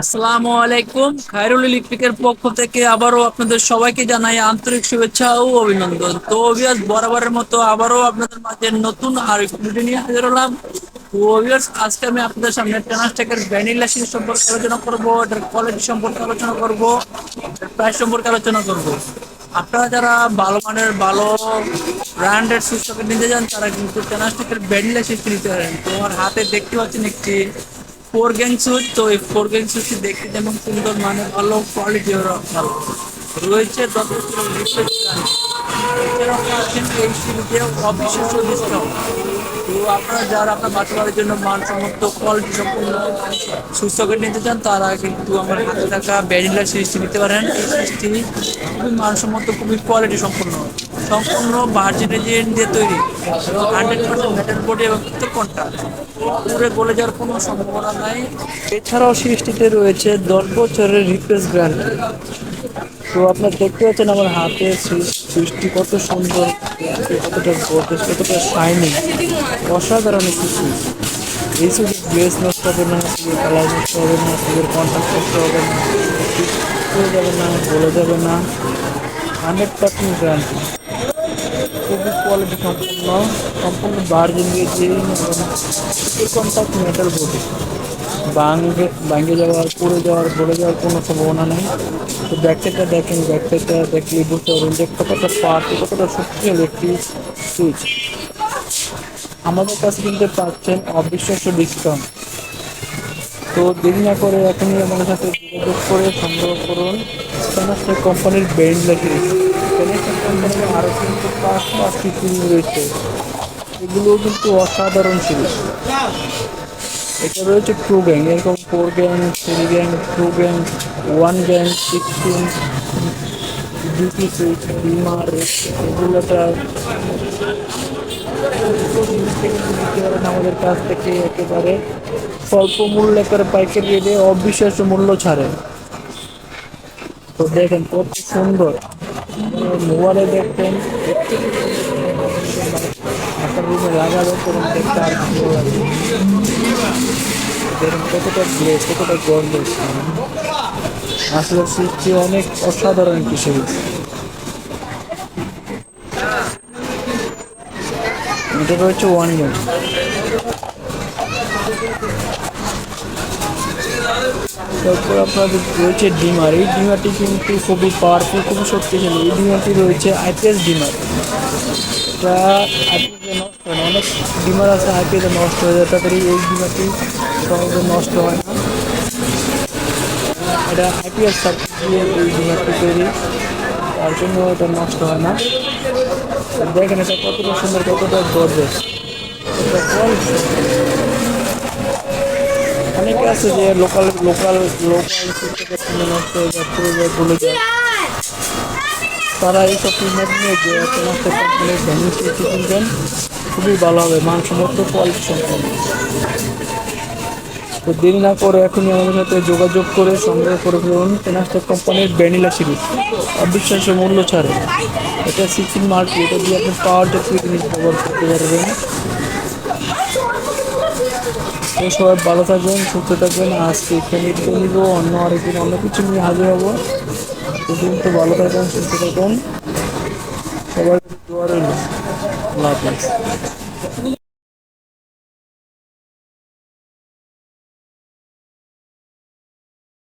আসসালামু আলাইকুম। খায়রুল ইলেকট্রিকের পক্ষ থেকে আবারও আপনাদের সবাইকে জানাই আন্তরিক শুভেচ্ছা ও অভিনন্দন। তো অভিয়াস বরাবরের মতো আবারও আপনাদের মাঝে নতুন আর ভিডিও নিয়ে হাজির হলাম। আজকে আমি আপনাদের সামনে টেনাস্টেকের ভ্যানিলা সম্পর্কে আলোচনা করব, এটার কোয়ালিটি সম্পর্কে আলোচনা করব প্রাইস সম্পর্কে আলোচনা করব। আপনারা যারা ভালো মানের, ভালো ব্র্যান্ডেড সুস্থকে নিতে যান, তারা কিন্তু টেনাস্টেকের ভ্যানিলা সিরিজ নিতে পারেন। তো আমার হাতে দেখতে পাচ্ছেন একটি ফোর গ্যাং সুট তো এই ফোর গ্যাং সুটটি দেখতে যেমন সুন্দর মানে ভালো কোয়ালিটি ভালো। রয়েছে বছরের রিপ্লেস এছাড়াও এই সিরিজে অবিশ্বাস্য ডিসকাউন্ট তো আপনারা যারা আপনার বাচ্চা বাড়ির জন্য মানসম্মত কোয়ালিটি সম্পূর্ণ সুস্থকে নিতে চান, তারা কিন্তু আমার হাতে থাকা ব্যানিলা সিরিজটি নিতে পারেন। এই সিরিজটি খুবই মানসম্মত, খুবই কোয়ালিটি সম্পূর্ণ সম্পূর্ণ ভার্জিন রেজিন দিয়ে তৈরি। হান্ড্রেড পার্সেন্ট মেটাল বডি এবং প্রত্যেকটা পুরে গলে যাওয়ার কোনো সম্ভাবনা নাই। এছাড়াও সৃষ্টিতে রয়েছে দশ বছরের রিপ্লেস গ্যারান্টি তো আপনার দেখতে পাচ্ছেন আমার হাতে সৃষ্টি কত সুন্দর, কতটা গর্জেস কতটা শাইনিং অসাধারণ একটি সুইচ এই সুইচ গ্লেস নষ্ট হবে না সুইচের কালার নষ্ট হবে না সুইচের কন্ট্যাক্ট নষ্ট হবে না হয়ে যাবে না বলে যাবে না। হান্ড্রেড পার্সেন্ট গ্যারান্টি খুবই কোয়ালিটি সম্পূর্ণ সম্পূর্ণ গেছে কন্ট্যাক্ট মেটাল বডি ভাঙ্গে ভাঙ্গে যাওয়ার, পড়ে যাওয়ার পড়ে যাওয়ার কোনো সম্ভাবনা নেই। তো ব্যাকসাইডটা দেখেন ব্যাকসাইডটা দেখলে বুঝতে পারবেন যে কতটা পার্ট কতটা শক্তিশালী একটি সুইচ আমাদের কাছে কিন্তু পাচ্ছেন অবিশ্বাস্য ডিসকাউন্ট তো দেরি না করে এখনই আমাদের সাথে যোগাযোগ করে সংগ্রহ করুন। সমস্ত কোম্পানির ব্র্যান্ড লেখে কোম্পানির আরও কিন্তু পাঁচ পাঁচটি সিরিজ রয়েছে এগুলোও কিন্তু অসাধারণ সিরিজ এটা রয়েছে টু গ্যাং এরকম four gang three gang two gang one gang sixteen DP switch বিমার রেগুলেটার আমাদের কাছ থেকে একেবারে স্বল্প মূল্যে করে পাইকারি রেটে অবিশ্বাস্য মূল্য ছাড়ে তো দেখেন কত সুন্দর মোবাইলে দেখতেন আপনার রুমে লাগাবেন তখন দেখতে আর ভালো লাগে দেখুন কতটা গ্লেস কতটা গর্জেস আসলে সৃষ্টি অনেক অসাধারণ একটি সিরিজ এটা রয়েছে ওয়ান গেম তারপর আপনাদের রয়েছে ডিমার। এই ডিমারটি কিন্তু খুবই পাওয়ারফুল খুবই শক্তিশালী। এই ডিমারটি রয়েছে আইপিএস ডিমার। নষ্ট হয় না। অনেক ডিমার আছে আইপিএসে নষ্ট হয়ে যায় তাড়াতাড়ি এই ডিমারটি সহজে নষ্ট হয় না। এটা আইপিএস এই ডিমারটি তৈরি। তার জন্য এটা নষ্ট হয় না। দেখেন এটা কতটা সুন্দর, কতটা গর্জেস অনেকে আছে যে লোকাল লোকাল লোকাল তারা এইসব ট্রিটমেন্ট নিয়ে যে খুবই ভালো হবে, মানসম্মত তো দেরি না করে এখনই আমাদের সাথে যোগাযোগ করে সংগ্রহ করে ফেলুন পেনাস্টেক কোম্পানির ভ্যানিলা সিরিজ অবিশ্বাস্য মূল্য ছাড়ে। এটা সিকিম মার্কেট এটা দিয়ে আপনি পাওয়ার জাতীয় জিনিস ব্যবহার করতে পারবেন। তো সবাই ভালো থাকবেন, সুস্থ থাকবেন। আজকে এখানে নিব। অন্য আরেকদিন অন্য কিছু নিয়ে হাজির হব। সেদিন তো ভালো থাকবেন, সুস্থ থাকুন সবাই দোয়া আল্লাহ হাফিজ।